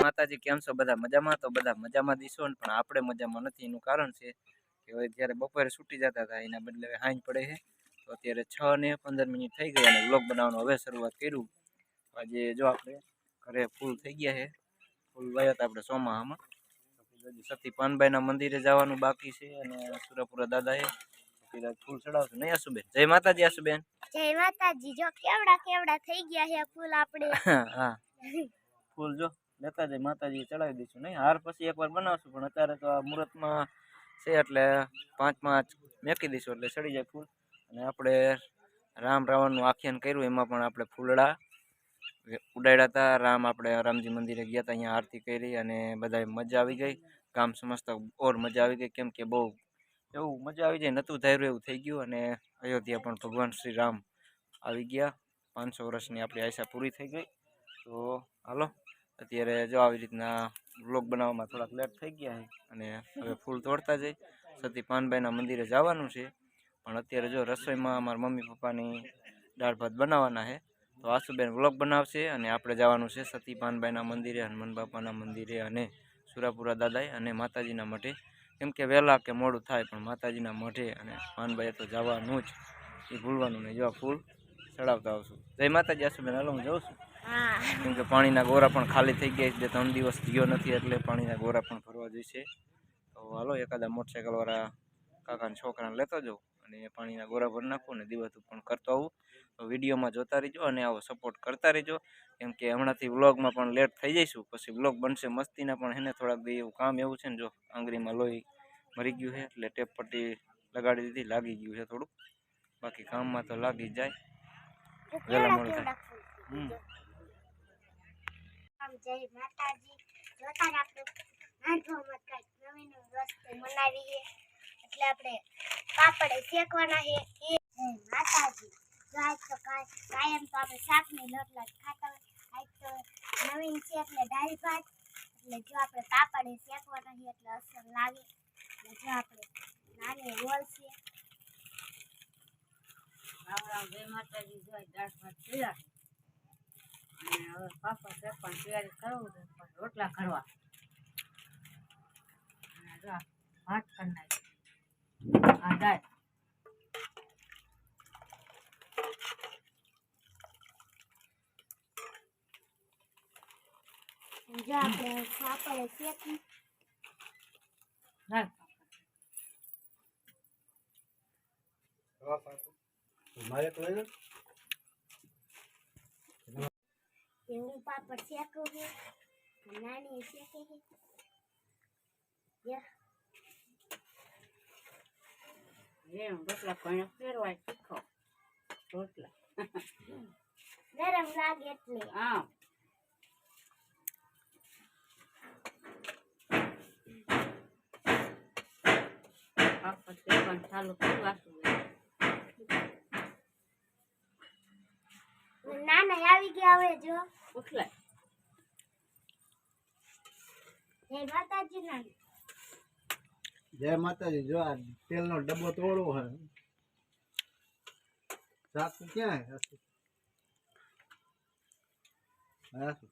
માતાજી કેમ છો? બધા મજામાં? તો બધા મજામાં દીશો ને પણ આપણે મજામાં નથી. એનું કારણ છે કે હવે જ્યારે બપોરે છૂટી જતા હતા એના બદલે હાંજ પડે છે. તો અત્યારે છ ને પંદર મિનિટ થઈ ગઈ અને બ્લોગ બનાવવાનું હવે શરૂઆત કર્યું. આજે જો આપણે ઘરે ફૂલ થઈ ગયા છે. ફૂલ ગયા હતા આપણે સોમાહામાં સતી પાનબાઈના મંદિરે જવાનું બાકી છે અને સુરાપુરા દાદા એ ફૂલ ચડાવશું. નહીં આસુબેન જય માતાજી આશુબેન. જય માતાજી. જો કેવડા કેવડા થઈ ગયા છે ફૂલ આપણે. હા. ફૂલ જો. લેતા જઈ માતાજી ચડાવી દઈશું. નહીં, હાર પછી એકવાર બનાવશું, પણ અત્યારે તો આ મુહૂર્તમાં છે એટલે પાંચ પાંચ મેકી દઈશું, એટલે ચડી જાય ફૂલ. અને આપણે રામ રાવણનું આખ્યાન કર્યું, એમાં પણ આપણે ફૂલડા ઉડાડ્યા હતા. રામ આપણે રામજી મંદિરે ગયા હતા, અહીંયા આરતી કરી અને બધાએ મજા આવી ગઈ. ગામ સમજતા ઓર મજા આવી ગઈ, કેમ કે બહુ એવું મજા આવી જાય નહોતું ધાર્યું એવું થઈ ગયું. અને અયોધ્યા પણ ભગવાન શ્રી રામ આવી ગયા. પાંચસો વર્ષની આપણી આશા પૂરી થઈ ગઈ. તો હાલો. અત્યારે જો આવી રીતના વ્લોગ બનાવવામાં થોડાક લેટ થઈ ગયા છે અને હવે ફૂલ તોડતા જઈ. સતી પાનભાઈના મંદિરે જવાનું છે. પણ અત્યારે જો રસોઈમાં અમારા મમ્મી પપ્પાની દાળ ભાત બનાવવાના છે. તો આસુબેન વ્લોગ બનાવશે અને આપણે જવાનું છે સતી પાનબાઈના મંદિરે, હનુમાન બાપાના મંદિરે અને સુરાપુરા દાદાએ અને માતાજીના મઠે કેમ કે વહેલા કે મોડું થાય પણ માતાજીના મઠે અને પાનભાઈએ તો જવાનું જ. એ ભૂલવાનું નહીં. જો ફૂલ ચડાવતા આવશું. જય માતાજી આસુબેન હાલો હું જાઉં છું. કેમ કે પાણીના ગોરા પણ ખાલી થઈ ગયા છે. ત્રણ દિવસ ગયો નથી એટલે પાણીના ગોરા પણ ભરવા જોઈશે. તો હાલો એકાદા મોટરસાઇકલ વાળા કાકાના છોકરાને લેતો જાઉં અને પાણીના ગોરા ભરી નાખું ને દિવસ પણ કરતો આવું. તો વિડીયોમાં જોતા રહેજો અને આવો સપોર્ટ કરતા રહેજો. કેમ કે હમણાંથી વ્લોગમાં પણ લેટ થઈ જઈશું. પછી વ્લોગ બનશે મસ્તીના પણ હેને થોડાક દી એવું કામ એવું છે ને જો આંગળીમાં લોહી મરી ગયું છે એટલે ટેપ પટ્ટી લગાડી દીધી લાગી ગયું છે થોડુંક. બાકી કામમાં તો લાગી જાય. વહેલા મોડું થાય. હમ. આમ જય માતાજી. જોતા જ આપણે નાનપણમાં કાંઈક નવીન વસ્તુ બનાવીએ એટલે આપણે પાપડ શેકવાના છે. એ જય માતાજી. જો આજ તો કાયમ તો આપણે શાકની રોટલા જ ખાતા હોય. આજ તો નવીન છે એટલે દાળ ભાત. એટલે જો આપણે પાપડ શેકવાના છે એટલે અસર લાગે. એટલે જો આપણે નાની રોલ છે. રામ રામ, જય માતાજી. જય દાળ ભાત તૈયાર અને હવે પાપા પણ તૈયારી કરવું પણ રોટલા કરવા અને જો ભાત કરી નાખી આ દાળ જો આપણે પાપડ શેકી દાળ એવું પાપડ શેકું છે નાની શેકે છે રોટલા પણ ફેરવાય શીખો. રોટલા. ગરમ લાગે એટલે. આમ પાપા શેકવાનું ચાલુ કર્યું આટલું નાના આવી ગયા હવે જો. ઉઠલાય જય માતાજી ના. જય માતાજી જો આ તેલનો ડબ્બો તોડવો હે ચાકુ ક્યાં હે હાસુ? હાસુ.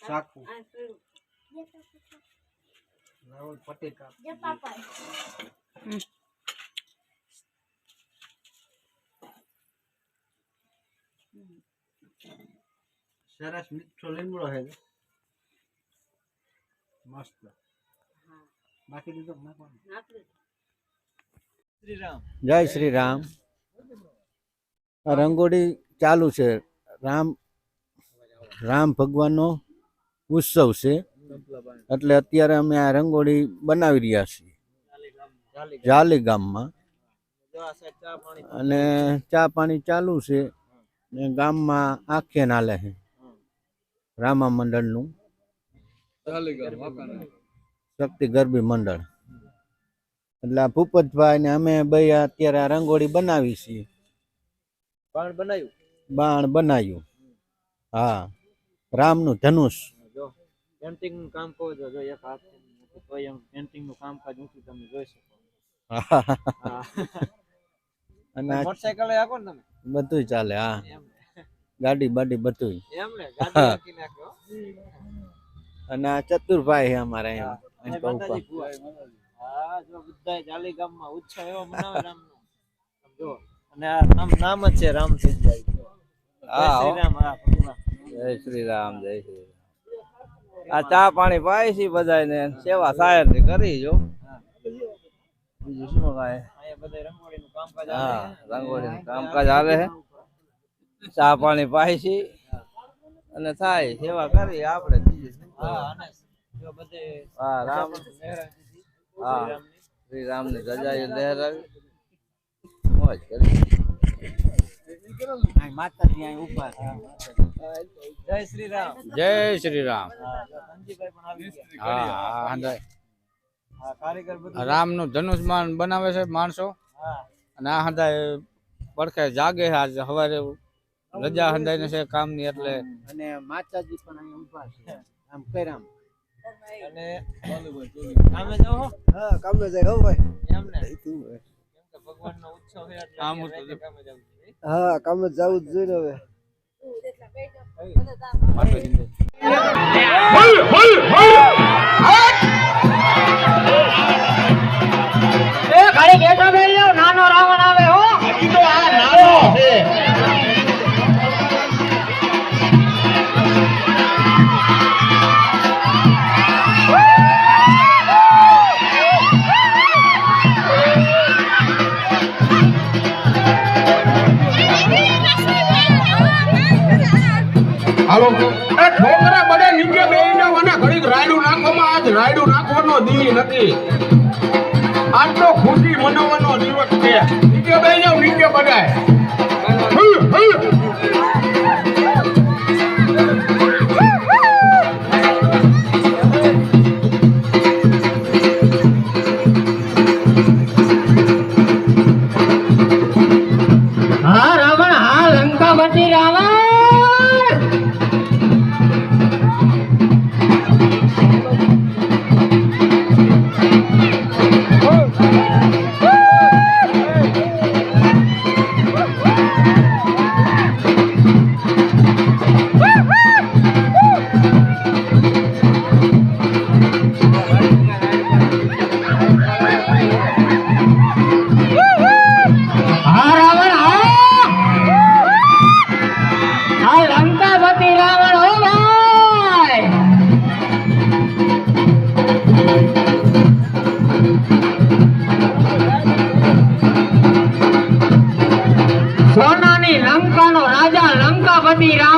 ચાકુ. આ કર્યું લાવો પટ્ટી કાપ. જો પાપડ સરસ મીઠો લીમડો હે મસ્ત. બાકી દીધું નાખવાનું? નાખી જય શ્રી રામ આ રંગોળી ચાલુ છે. રામ રામ ભગવાનનો ઉત્સવ છે. એટલે અત્યારે અમે આ રંગોળી બનાવી રહ્યા છીએ. જાલી ગામમાં. અને ચા પાણી ચાલુ છે. ને ગામમાં આખ્યાન હાલે છે રામા મંડળનું. શક્તિ ગરબી મંડળ. એટલે આ ભૂપતભાઈ ને અમે ભાઈ અત્યારે આ રંગોળી બનાવી છીએ. બાણ બનાવ્યું બાણ બનાવ્યું હા. રામનું ધનુષ. પેન્ટિંગનું કામ કહો જો એક હાથ તો એમ પેન્ટિંગનું કામકાજ ઊંચું તમે જોઈ શકો. હા અને મોટરસાયકલ આખો ને તમે? બધું ચાલે હા. ગાડી બાડી બધું એમ ને? ગાડી રાખી નાખ્યો અને આ ચતુરભાઈ છે અમારે અને હા જો બધા જાલી ગામમાં ઉત્સવ એવો મનાવે રામનો. જો અને આ નામ નામ જ છે રામ હા, શ્રી રામ હા જય શ્રી રામ જય શ્રી રામ. આ ચા પાણી પાય છે બધાને સેવા સાયર કરી જો બીજું શું કાંઈ? અહીંયા બધા કામકાજ હા છે. રંગોળી કામકાજ આવે છે ચા પાણી પાય છે અને થાય સેવા કરી આપણે હા કરવાનું? અને જો બધે હા રામ હા શ્રી રામની ધજાએ લહેરાવી મોજ કરી માતાજી અહીં ઊભા જય શ્રી રામ જય શ્રી રામ હા હા રામનું ધનુષમાન બનાવે છે માણસો. હા. અને આ હંધાય પડખે જાગે છે આજે. સવારે રજા હંધાઈને છે કામની એટલે. અને માતાજી પણ અહીં ઊભા છે. આમ કર્યા અને કામે હો? હા કામે જાય હો ભાઈ. એમ ને? ભગવાનનો ઉત્સવ છે એટલે આમ કામે જવું હા? કામે જવું જ જોઈએ ને હાલો. એ ઠોકરા બડે નીચે બેસી જાવ અને ઘડીક રાયડું નાખવામાં આજ રાયડું નાખવાનો દી નથી. આજ તો ખુશી મનાવવાનો દિવસ છે. નીચે બેસી જાવ નીચે બધાય Mira.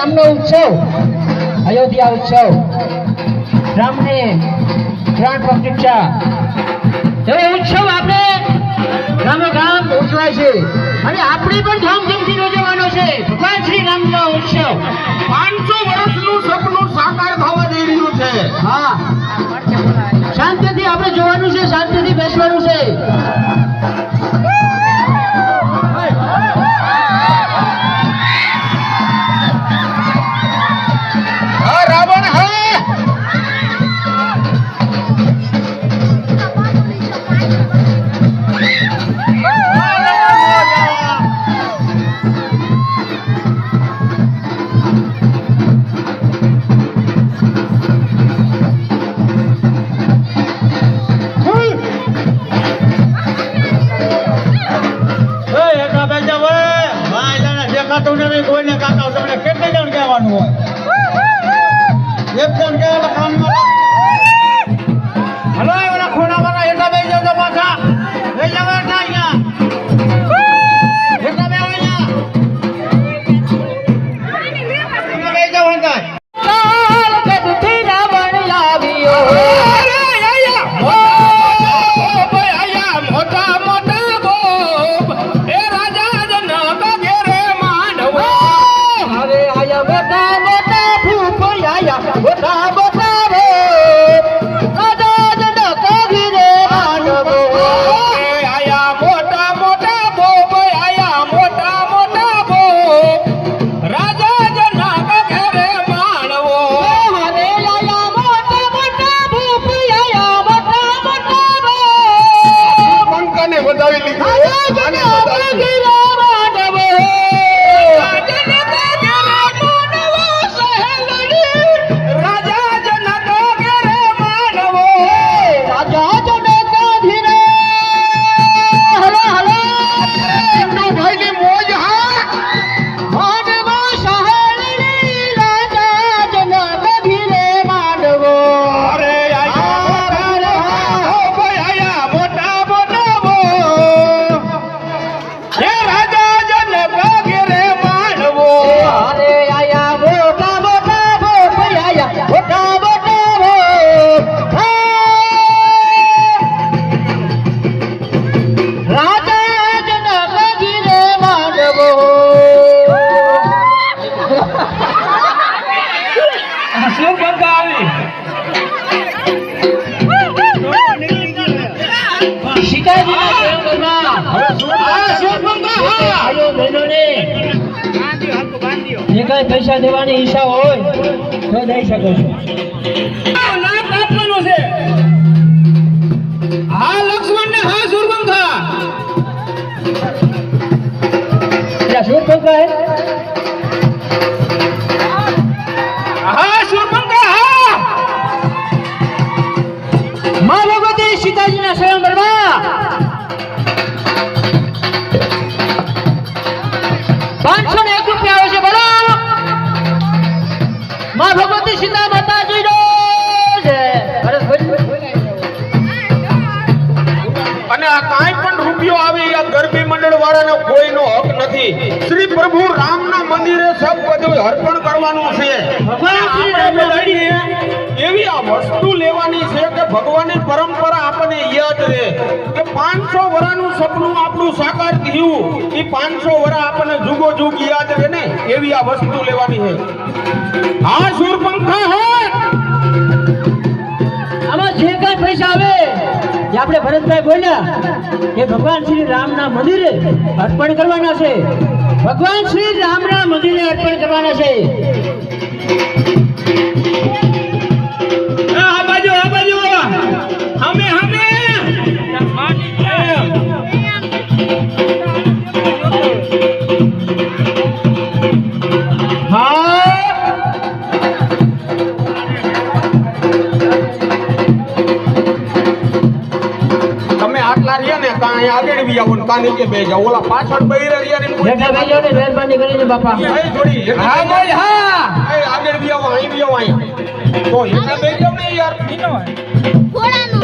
રામનો ઉત્સવ અયોધ્યા ઉત્સવ. રામને પ્રાણ પ્રતિષ્ઠા. તો ઉત્સવ આપણે ગામે ગામ ઉજવાય છે. અને આપણે પણ ધામધૂમથી ઉજવવાનો છે. ભગવાન શ્રી રામનો ઉત્સવ. પાંચસો વર્ષનું સપનું સાકાર થવા જઈ રહ્યું છે. હા. શાંતિથી આપણે જોવાનું છે શાંતિથી બેસવાનું છે. કાકા તમને કોઈને કાકા તમને કેટલી જણ કહેવાનું હોય? તમને પૈસા દેવાની ઈચ્છા હોય તો દઈ શકો છો. નામ છે. હા લક્ષ્મણ ને હા સુરભંખા શું કહે. પણ રૂપિયો આવે આ ગરબી મંડળ વાળાનો કોઈનો હક નથી. શ્રી પ્રભુ રામના મંદિરે સબ બધું અર્પણ કરવાનું છે. એવી આ વસ્તુ લેવાની છે કે ભગવાનની પરંપરા આપણને યાદ રહે. કે પાંચસો વરાનું સપનું આપણું સાકાર થયું. એ પાંચસો વરા આપણને જુગો જુગ યાદ રહે ને એવી આ વસ્તુ લેવાની છે. હા સુરપંખા હે! આમાં જે કઈ પૈસા આવે આપણે ભરતભાઈ બોલ્યા એ ભગવાન શ્રી રામના મંદિરે અર્પણ કરવાના છે. ભગવાન શ્રી રામના મંદિરે અર્પણ કરવાના છે. આ બાજુ આ બાજુ. હમે કાં આગળ બી આવો કાં નીચે બે જાવ ઓલા પાછળ બહેર યાર બેઠા થઈ જાવ ને મહેરબાની કરીને બાપા. અહીં થોડી હા બોલ હા. આગળ બી આવો અહીં બી આવો અહીં. તો હેઠા બે જાવ ને યાર. થોડાનું